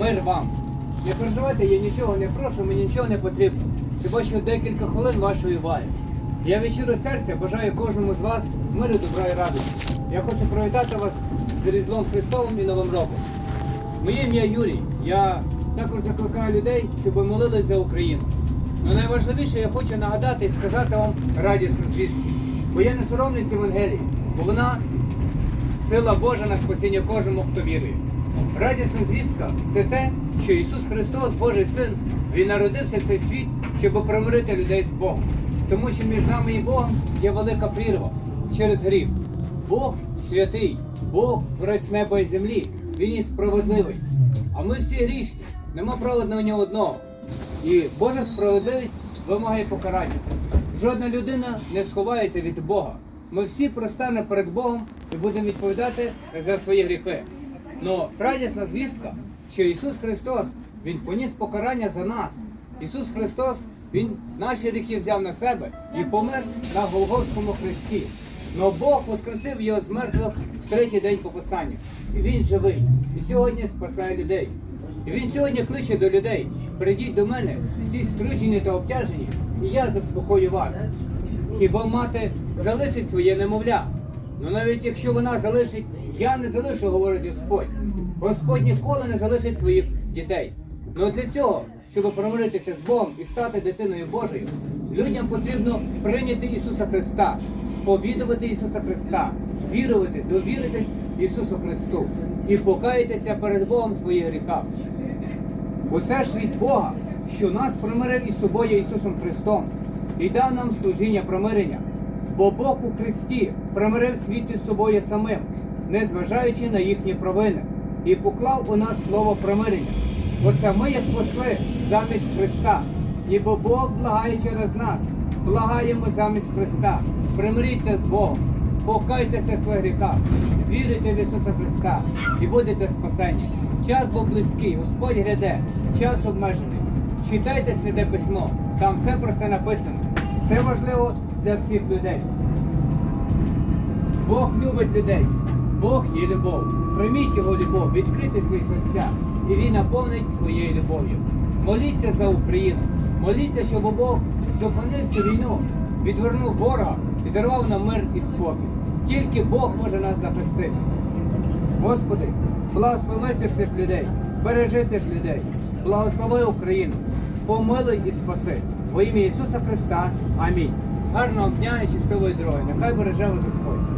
мир вам. Не переживайте, я нічого не прошу, мені нічого не потрібно. Хіба що декілька хвилин вашої уваги. Я від щиро серця бажаю кожному з вас миру, добра і радості. Я хочу привітати вас з Різдвом Христовим і Новим роком. Моє ім'я Юрій. Я також закликаю людей, щоб молились за Україну. Але найважливіше я хочу нагадати і сказати вам радісну звістку. Бо я не соромлюсь Євангелії, бо вона сила Божа на спасіння кожному, хто вірує. Радісна звістка це те, що Ісус Христос, Божий Син, Він народився в цей світ, щоб примирити людей з Богом. Тому що між нами і Богом є велика прірва через гріх. Бог святий, Бог творець неба і землі, Він є справедливий. А ми всі грішні, нема праведного ні одного. І Божа справедливість вимагає покарання. Жодна людина не сховається від Бога. Ми всі простанемо перед Богом і будемо відповідати за свої гріхи. Но радісна звістка, що Ісус Христос, Він поніс покарання за нас. Ісус Христос, Він наші гріхи взяв на себе і помер на Голгофському хресті. Но Бог воскресив його з мертвих в третій день по Писанню. І Він живий. І сьогодні спасає людей. І він сьогодні кличе до людей. Прийдіть до мене, всі струджені та обтяжені, і я заспокою вас. Хіба мати залишить своє немовля? Ну навіть якщо вона залишить, я не залишу, говорить Господь. Господь ніколи не залишить своїх дітей. Ну для цього, щоб примиритися з Богом і стати дитиною Божою, людям потрібно прийняти Ісуса Христа, сповідувати Ісуса Христа, вірувати, довіритись Ісусу Христу і покаятися перед Богом в своїх гріхах. Усе ж від Бога, що нас примирив із собою Ісусом Христом і дав нам служіння примирення. Бо Бог у Христі примирив світ із собою самим, не зважаючи на їхні провини, і поклав у нас слово примирення. Оце ми, як посли, замість Христа, нібо Бог благає через нас, благаємо замість Христа. Примиріться з Богом, покайтеся своїх гріхах, вірите в Ісуса Христа і будете спасені. Час був близький, Господь гряде, час обмежений. Читайте святе письмо, там все про це написано. Це важливо для всіх людей. Бог любить людей, Бог є любов. Прийміть його любов, відкрийте свої серця, і він наповнить своєю любов'ю. Моліться за Україну, моліться, щоб Бог зупинив цю війну, відвернув ворога і дарував нам мир і спокій. Тільки Бог може нас захистити. Господи, благослови цих людей, бережи цих людей, благослови Україну, помилуй і спаси. Во ім'я Ісуса Христа. Амінь. Гарного дня і щасливої дороги. Нехай береже вас Господь.